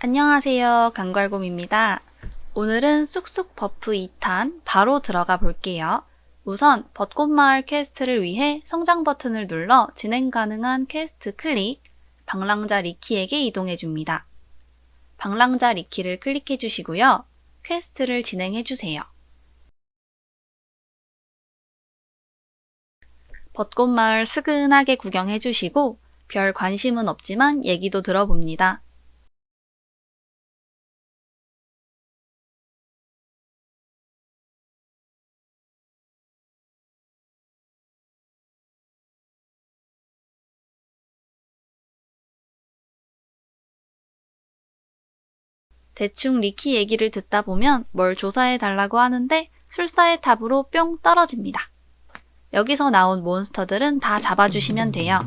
안녕하세요. 강괄곰입니다. 오늘은 쑥쑥 버프 2탄 바로 들어가 볼게요. 우선 벚꽃마을 퀘스트를 위해 성장 버튼을 눌러 진행 가능한 퀘스트 클릭, 방랑자 리키에게 이동해 줍니다. 방랑자 리키를 클릭해 주시고요. 퀘스트를 진행해 주세요. 벚꽃마을 스근하게 구경해 주시고 별 관심은 없지만 얘기도 들어봅니다. 대충 리키 얘기를 듣다 보면 뭘 조사해 달라고 하는데 술사의 탑으로 뿅 떨어집니다. 여기서 나온 몬스터들은 다 잡아주시면 돼요.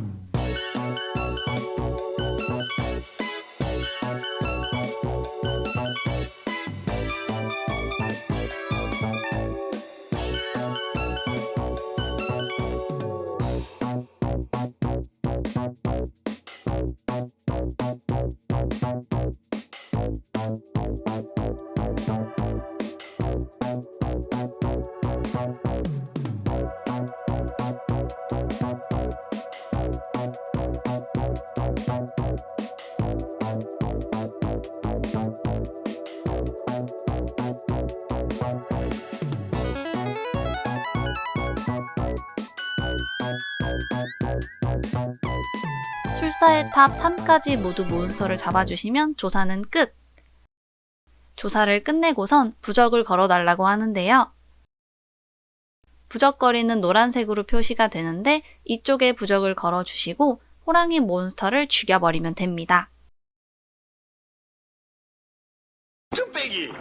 술사의 탑 3까지 모두 몬스터를 잡아주시면 조사는 끝! 조사를 끝내고선 부적을 걸어달라고 하는데요. 부적거리는 노란색으로 표시가 되는데 이쪽에 부적을 걸어주시고 호랑이 몬스터를 죽여버리면 됩니다. 뚝배기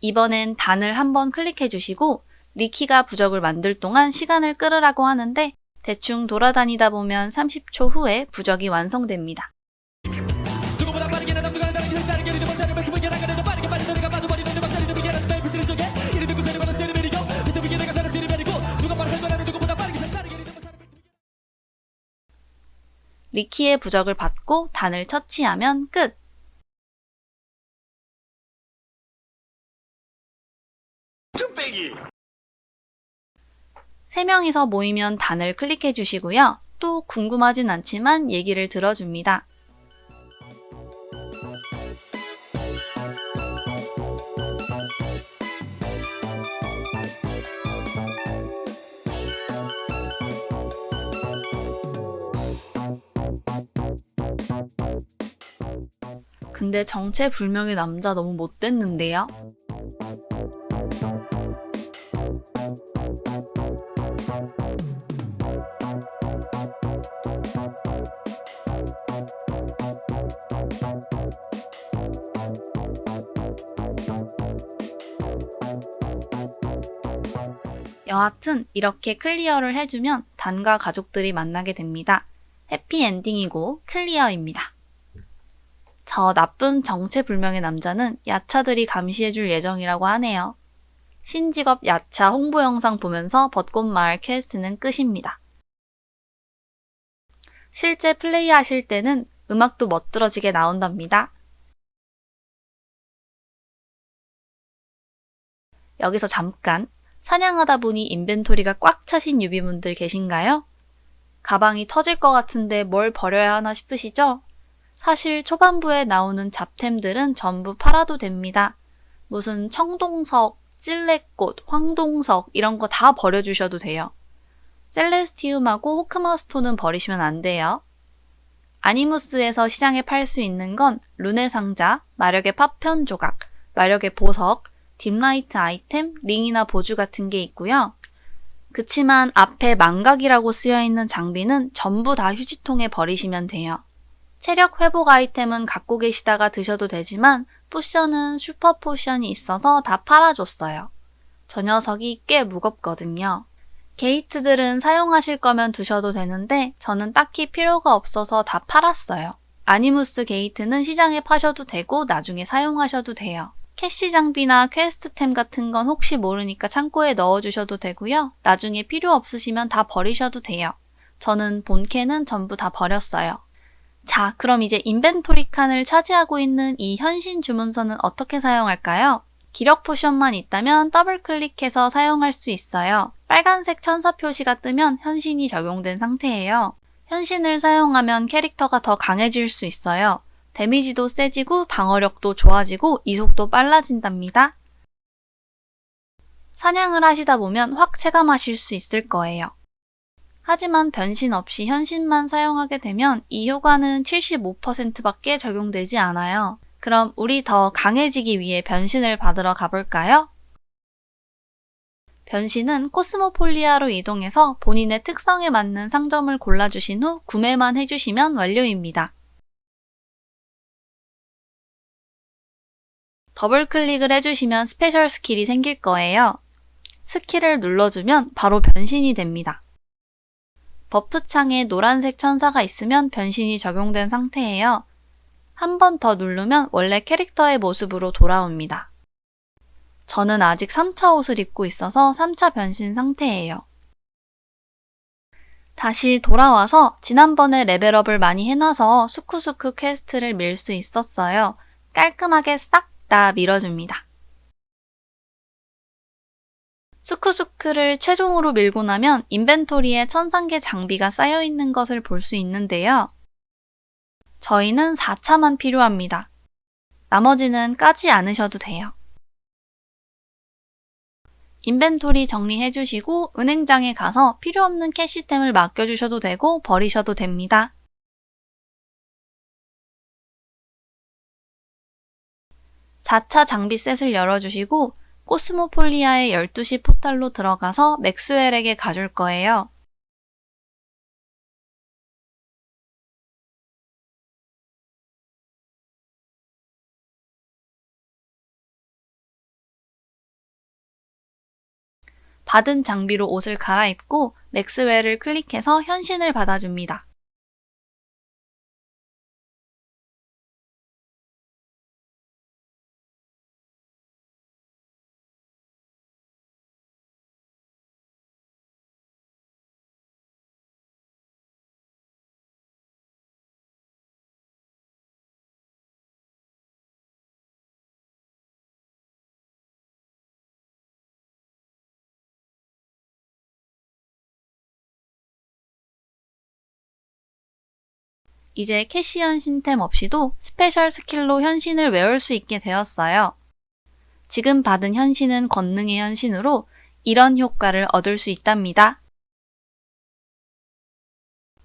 이번엔 단을 한번 클릭해 주시고 리키가 부적을 만들 동안 시간을 끌으라고 하는데 대충 돌아다니다 보면 30초 후에 부적이 완성됩니다. 리키의 부적을 받고 단을 처치하면 끝! 뚝배기 3명이서 모이면 단을 클릭해 주시고요. 또 궁금하진 않지만 얘기를 들어줍니다. 근데 정체불명의 남자 너무 못됐는데요? 여하튼 이렇게 클리어를 해주면 단과 가족들이 만나게 됩니다. 해피엔딩이고 클리어입니다. 저 나쁜 정체불명의 남자는 야차들이 감시해줄 예정이라고 하네요. 신직업 야차 홍보 영상 보면서 벚꽃마을 퀘스트는 끝입니다. 실제 플레이하실 때는 음악도 멋들어지게 나온답니다. 여기서 잠깐 사냥하다 보니 인벤토리가 꽉 차신 유비분들 계신가요? 가방이 터질 것 같은데 뭘 버려야 하나 싶으시죠? 사실 초반부에 나오는 잡템들은 전부 팔아도 됩니다. 무슨 청동석, 찔레꽃, 황동석 이런 거 다 버려주셔도 돼요. 셀레스티움하고 호크마스톤은 버리시면 안 돼요. 아니무스에서 시장에 팔 수 있는 건 룬의 상자, 마력의 파편 조각, 마력의 보석, 딥라이트 아이템, 링이나 보주 같은 게 있고요. 그치만 앞에 망각이라고 쓰여 있는 장비는 전부 다 휴지통에 버리시면 돼요. 체력 회복 아이템은 갖고 계시다가 드셔도 되지만 포션은 슈퍼 포션이 있어서 다 팔아줬어요. 저 녀석이 꽤 무겁거든요. 게이트들은 사용하실 거면 두셔도 되는데 저는 딱히 필요가 없어서 다 팔았어요. 아니무스 게이트는 시장에 파셔도 되고 나중에 사용하셔도 돼요. 캐시 장비나 퀘스트템 같은 건 혹시 모르니까 창고에 넣어주셔도 되고요. 나중에 필요 없으시면 다 버리셔도 돼요. 저는 본캐는 전부 다 버렸어요. 자, 그럼 이제 인벤토리 칸을 차지하고 있는 이 현신 주문서는 어떻게 사용할까요? 기력 포션만 있다면 더블 클릭해서 사용할 수 있어요. 빨간색 천사 표시가 뜨면 현신이 적용된 상태예요. 현신을 사용하면 캐릭터가 더 강해질 수 있어요. 데미지도 세지고 방어력도 좋아지고 이속도 빨라진답니다. 사냥을 하시다 보면 확 체감하실 수 있을 거예요. 하지만 변신 없이 현신만 사용하게 되면 이 효과는 75%밖에 적용되지 않아요. 그럼 우리 더 강해지기 위해 변신을 받으러 가볼까요? 변신은 코스모폴리아로 이동해서 본인의 특성에 맞는 상점을 골라주신 후 구매만 해주시면 완료입니다. 더블 클릭을 해주시면 스페셜 스킬이 생길 거예요. 스킬을 눌러주면 바로 변신이 됩니다. 버프 창에 노란색 천사가 있으면 변신이 적용된 상태예요. 한 번 더 누르면 원래 캐릭터의 모습으로 돌아옵니다. 저는 아직 3차 옷을 입고 있어서 3차 변신 상태예요. 다시 돌아와서 지난번에 레벨업을 많이 해놔서 수쿠수쿠 퀘스트를 밀 수 있었어요. 깔끔하게 싹 다 밀어줍니다. 수쿠수쿠를 최종으로 밀고 나면 인벤토리에 천상계 장비가 쌓여 있는 것을 볼 수 있는데요. 저희는 4차만 필요합니다. 나머지는 까지 않으셔도 돼요. 인벤토리 정리해 주시고 은행장에 가서 필요 없는 캐시템을 맡겨주셔도 되고 버리셔도 됩니다. (4차) 장비 셋을 열어주시고 코스모폴리아의 12시 포탈로 들어가서 맥스웰에게 가줄 거예요. 받은 장비로 옷을 갈아입고 맥스웰을 클릭해서 현신을 받아줍니다. 이제 캐시 현신템 없이도 스페셜 스킬로 현신을 외울 수 있게 되었어요. 지금 받은 현신은 권능의 현신으로 이런 효과를 얻을 수 있답니다.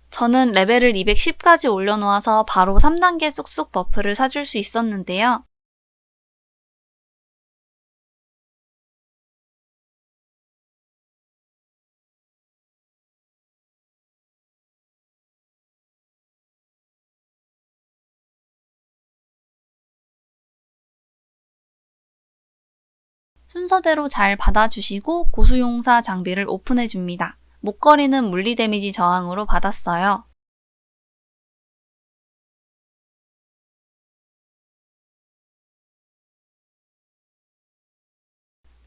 저는 레벨을 210까지 올려놓아서 바로 3단계 쑥쑥 버프를 사줄 수 있었는데요. 순서대로 잘 받아주시고 고수용사 장비를 오픈해줍니다. 목걸이는 물리 데미지 저항으로 받았어요.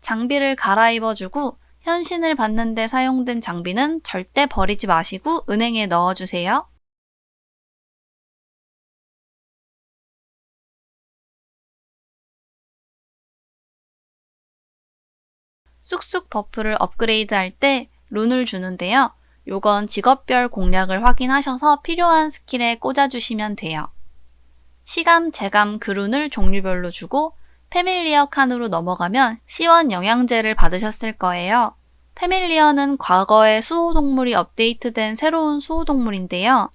장비를 갈아입어주고 현신을 받는데 사용된 장비는 절대 버리지 마시고 은행에 넣어주세요. 쑥쑥 버프를 업그레이드 할 때 룬을 주는데요. 요건 직업별 공략을 확인하셔서 필요한 스킬에 꽂아주시면 돼요. 시감, 재감, 그룬을 종류별로 주고 패밀리어 칸으로 넘어가면 C1 영양제를 받으셨을 거예요. 패밀리어는 과거에 수호동물이 업데이트된 새로운 수호동물인데요.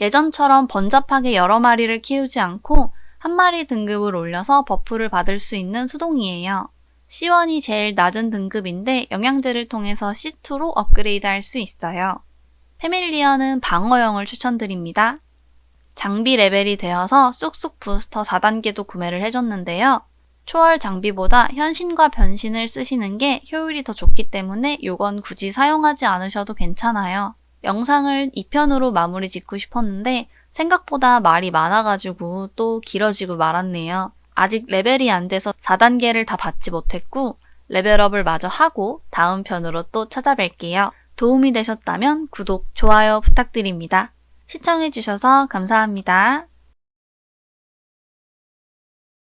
예전처럼 번잡하게 여러 마리를 키우지 않고 한 마리 등급을 올려서 버프를 받을 수 있는 수동이에요. C1이 제일 낮은 등급인데 영양제를 통해서 C2로 업그레이드 할 수 있어요. 패밀리어는 방어형을 추천드립니다. 장비 레벨이 되어서 쑥쑥 부스터 4단계도 구매를 해줬는데요. 초월 장비보다 현신과 변신을 쓰시는 게 효율이 더 좋기 때문에 요건 굳이 사용하지 않으셔도 괜찮아요. 영상을 2편으로 마무리 짓고 싶었는데 생각보다 말이 많아가지고 또 길어지고 말았네요. 아직 레벨이 안 돼서 4단계를 다 받지 못했고 레벨업을 마저 하고 다음 편으로 또 찾아뵐게요. 도움이 되셨다면 구독, 좋아요 부탁드립니다. 시청해주셔서 감사합니다.